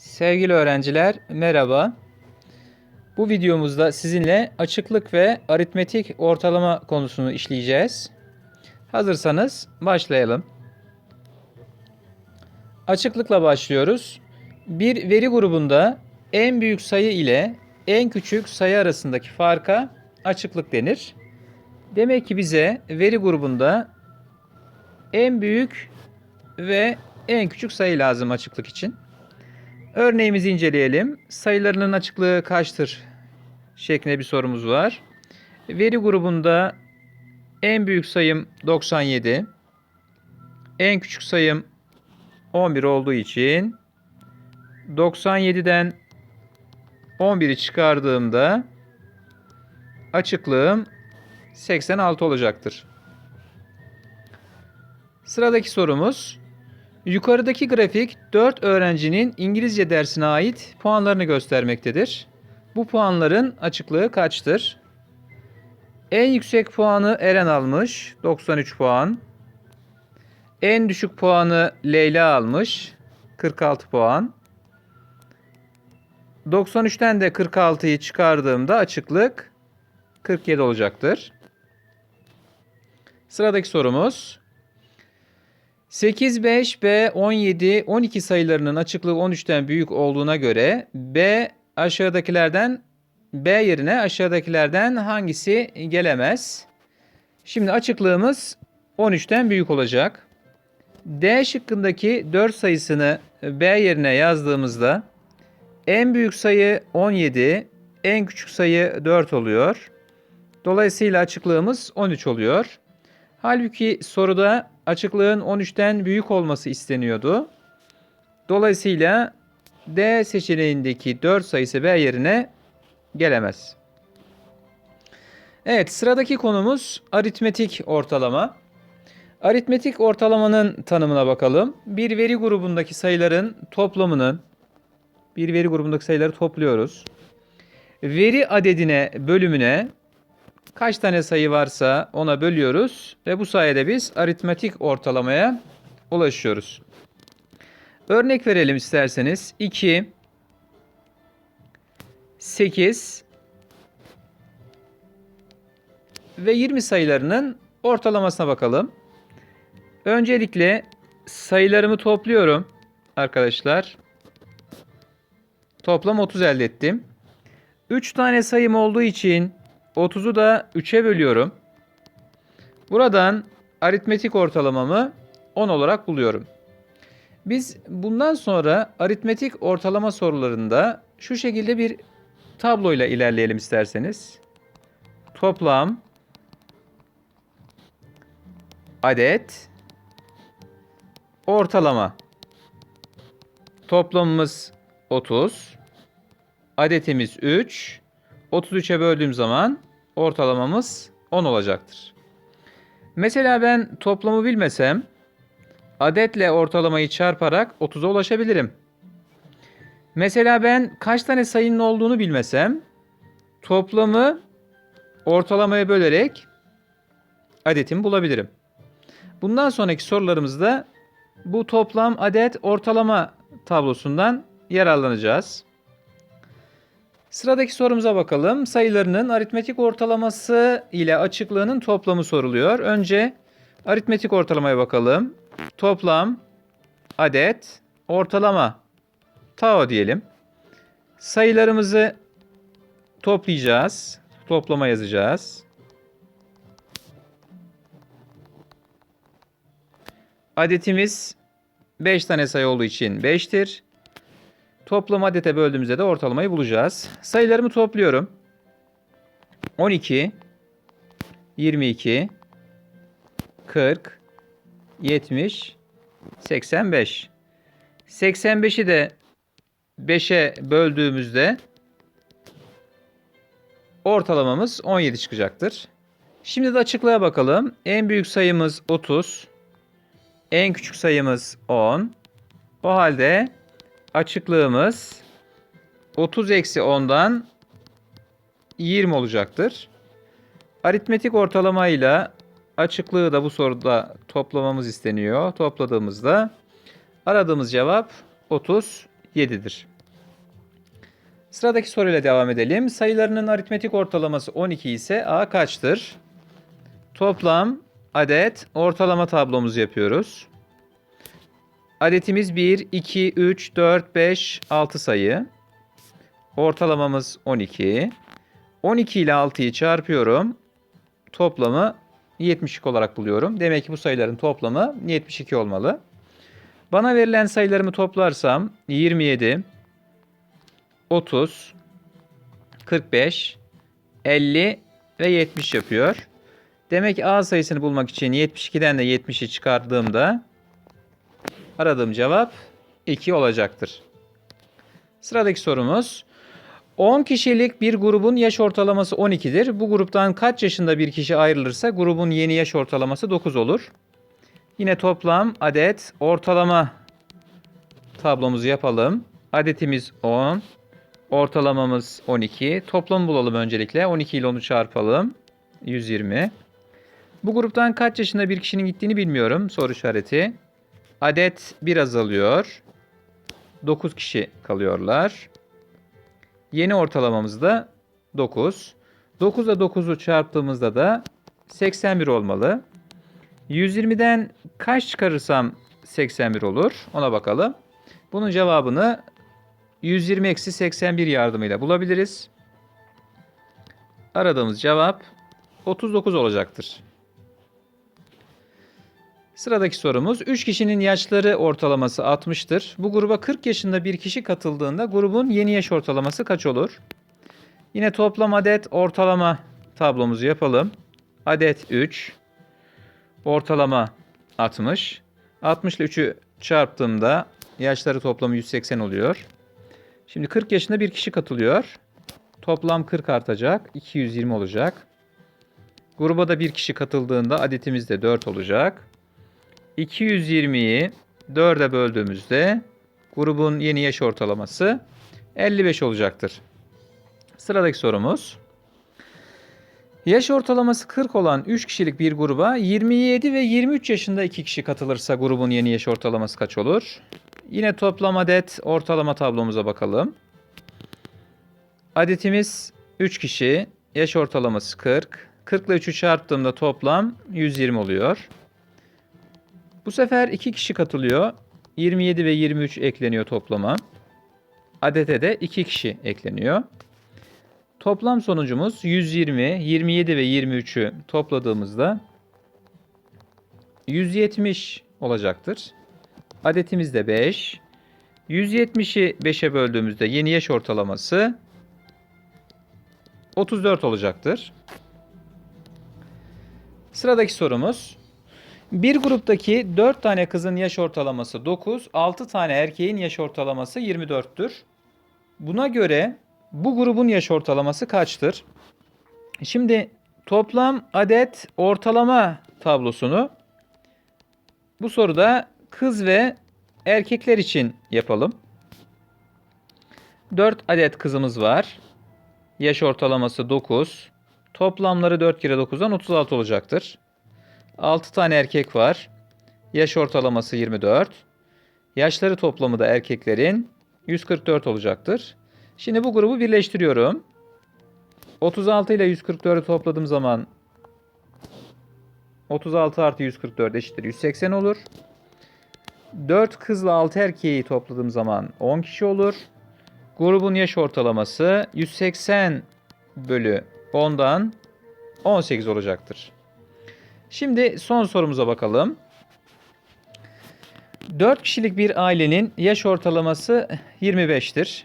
Sevgili öğrenciler, merhaba. Bu videomuzda sizinle açıklık ve aritmetik ortalama konusunu işleyeceğiz. Hazırsanız başlayalım. Açıklıkla başlıyoruz. Bir veri grubunda en büyük sayı ile en küçük sayı arasındaki farka açıklık denir. Demek ki bize veri grubunda en büyük ve en küçük sayı lazım açıklık için. Örneğimizi inceleyelim. Sayılarının açıklığı kaçtır? şeklinde bir sorumuz var. Veri grubunda en büyük sayım 97. En küçük sayım 11 olduğu için 97'den 11'i çıkardığımda açıklığım 86 olacaktır. Sıradaki sorumuz Yukarıdaki grafik 4 öğrencinin İngilizce dersine ait puanlarını göstermektedir. Bu puanların açıklığı kaçtır? En yüksek puanı Eren almış, 93 puan. En düşük puanı Leyla almış, 46 puan. 93'ten de 46'yı çıkardığımda açıklık 47 olacaktır. Sıradaki sorumuz 8, 5, B, 17, 12 sayılarının açıklığı 13'ten büyük olduğuna göre B aşağıdakilerden B yerine aşağıdakilerden hangisi gelemez? Şimdi açıklığımız 13'ten büyük olacak. D şıkkındaki 4 sayısını B yerine yazdığımızda en büyük sayı 17, en küçük sayı 4 oluyor. Dolayısıyla açıklığımız 13 oluyor. Halbuki soruda açıklığın 13'ten büyük olması isteniyordu. Dolayısıyla D seçeneğindeki 4 sayısı B yerine gelemez. Evet sıradaki konumuz aritmetik ortalama. Aritmetik ortalamanın tanımına bakalım. Bir veri grubundaki sayıların toplamının bir veri grubundaki sayıları topluyoruz. Veri adedine bölümüne kaç tane sayı varsa ona bölüyoruz ve bu sayede biz aritmetik ortalamaya ulaşıyoruz. Örnek verelim isterseniz. 2 8 ve 20 sayılarının ortalamasına bakalım. Öncelikle sayılarımı topluyorum arkadaşlar. Toplam 30 elde ettim. 3 tane sayım olduğu için 30'u da 3'e bölüyorum. Buradan aritmetik ortalamamı 10 olarak buluyorum. Biz bundan sonra aritmetik ortalama sorularında şu şekilde bir tabloyla ilerleyelim isterseniz. Toplam adet ortalama toplamımız 30 adetimiz 3 33'e böldüğüm zaman ortalamamız 10 olacaktır. Mesela ben toplamı bilmesem adetle ortalamayı çarparak 30'a ulaşabilirim. Mesela ben kaç tane sayının olduğunu bilmesem toplamı ortalamaya bölerek adetimi bulabilirim. Bundan sonraki sorularımızda bu toplam adet ortalama tablosundan yararlanacağız. Sıradaki sorumuza bakalım. Sayılarının aritmetik ortalaması ile açıklığının toplamı soruluyor. Önce aritmetik ortalamaya bakalım. Toplam, adet, ortalama. Tau diyelim. Sayılarımızı toplayacağız. Toplama yazacağız. Adetimiz 5 tane sayı olduğu için 5'tir. Toplam adete böldüğümüzde de ortalamayı bulacağız. Sayılarımı topluyorum. 12, 22, 40, 70, 85. 85'i de 5'e böldüğümüzde ortalamamız 17 çıkacaktır. Şimdi de açıklığa bakalım. En büyük sayımız 30. En küçük sayımız 10. O halde açıklığımız 30 eksi 10'dan 20 olacaktır. Aritmetik ortalamayla açıklığı da bu soruda toplamamız isteniyor. Topladığımızda aradığımız cevap 30 7'dir. Sıradaki soruyla devam edelim. Sayılarının aritmetik ortalaması 12 ise A kaçtır? Toplam adet ortalama tablomuzu yapıyoruz. Adetimiz 1, 2, 3, 4, 5, 6 sayı. Ortalamamız 12. 12 ile 6'yı çarpıyorum. Toplamı 72 olarak buluyorum. Demek ki bu sayıların toplamı 72 olmalı. Bana verilen sayılarımı toplarsam 27, 30, 45, 50 ve 70 yapıyor. Demek A sayısını bulmak için 72'den de 70'i çıkardığımda aradığım cevap 2 olacaktır. Sıradaki sorumuz 10 kişilik bir grubun yaş ortalaması 12'dir. Bu gruptan kaç yaşında bir kişi ayrılırsa grubun yeni yaş ortalaması 9 olur. Yine toplam adet ortalama tablomuzu yapalım. Adetimiz 10. Ortalamamız 12. Toplam bulalım öncelikle. 12 ile onu çarpalım. 120. Bu gruptan kaç yaşında bir kişinin gittiğini bilmiyorum. Soru işareti. Adet bir azalıyor. 9 kişi kalıyorlar. Yeni ortalamamız da 9. 9 ile 9'u çarptığımızda da 81 olmalı. 120'den kaç çıkarırsam 81 olur? Ona bakalım. Bunun cevabını 120 eksi 81 yardımıyla bulabiliriz. Aradığımız cevap 39 olacaktır. Sıradaki sorumuz 3 kişinin yaşları ortalaması 60'tır. Bu gruba 40 yaşında bir kişi katıldığında grubun yeni yaş ortalaması kaç olur? Yine toplam adet ortalama tablomuzu yapalım. Adet 3, ortalama 60. 60 ile 3'ü çarptığımda yaşları toplamı 180 oluyor. Şimdi 40 yaşında bir kişi katılıyor. Toplam 40 artacak. 220 olacak. Gruba da bir kişi katıldığında adetimiz de 4 olacak. 220'yi 4'e böldüğümüzde grubun yeni yaş ortalaması 55 olacaktır. Sıradaki sorumuz. Yaş ortalaması 40 olan 3 kişilik bir gruba 27 ve 23 yaşında 2 kişi katılırsa grubun yeni yaş ortalaması kaç olur? Yine toplam adet ortalama tablomuza bakalım. Adetimiz 3 kişi, yaş ortalaması 40. 40 ile 3'ü çarptığımda toplam 120 oluyor. Bu sefer 2 kişi katılıyor. 27 ve 23 ekleniyor toplama. Adete de 2 kişi ekleniyor. Toplam sonucumuz 120, 27 ve 23'ü topladığımızda 170 olacaktır. Adetimiz de 5. 170'i 5'e böldüğümüzde yeni yaş ortalaması 34 olacaktır. Sıradaki sorumuz. Bir gruptaki 4 tane kızın yaş ortalaması 9, 6 tane erkeğin yaş ortalaması 24'tür. Buna göre bu grubun yaş ortalaması kaçtır? Şimdi toplam adet ortalama tablosunu bu soruda kız ve erkekler için yapalım. 4 adet kızımız var. Yaş ortalaması 9. Toplamları 4 kere 9'dan 36 olacaktır. 6 tane erkek var. Yaş ortalaması 24. Yaşları toplamı da erkeklerin 144 olacaktır. Şimdi bu grubu birleştiriyorum. 36 ile 144'ü topladığım zaman 36 artı 144 eşittir 180 olur. 4 kızla 6 erkeği topladığım zaman 10 kişi olur. Grubun yaş ortalaması 180 bölü 10'dan 18 olacaktır. Şimdi son sorumuza bakalım. 4 kişilik bir ailenin yaş ortalaması 25'tir.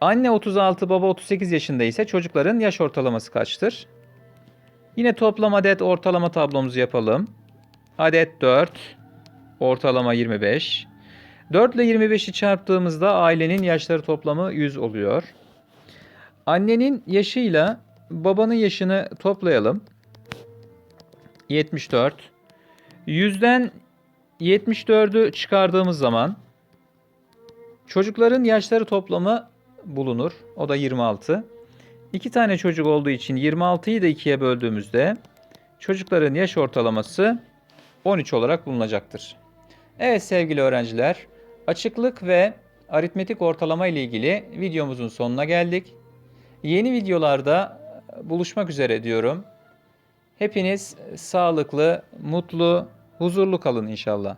Anne 36, baba 38 yaşında ise çocukların yaş ortalaması kaçtır? Yine toplam adet ortalama tablomuzu yapalım. Adet 4, ortalama 25. 4 ile 25'i çarptığımızda ailenin yaşları toplamı 100 oluyor. Annenin yaşıyla babanın yaşını toplayalım. 74. 100'den 74'ü çıkardığımız zaman çocukların yaşları toplamı bulunur. O da 26. 2 tane çocuk olduğu için 26'yı da 2'ye böldüğümüzde çocukların yaş ortalaması 13 olarak bulunacaktır. Evet sevgili öğrenciler, açıklık ve aritmetik ortalama ile ilgili videomuzun sonuna geldik. Yeni videolarda buluşmak üzere diyorum. Hepiniz sağlıklı, mutlu, huzurlu kalın inşallah.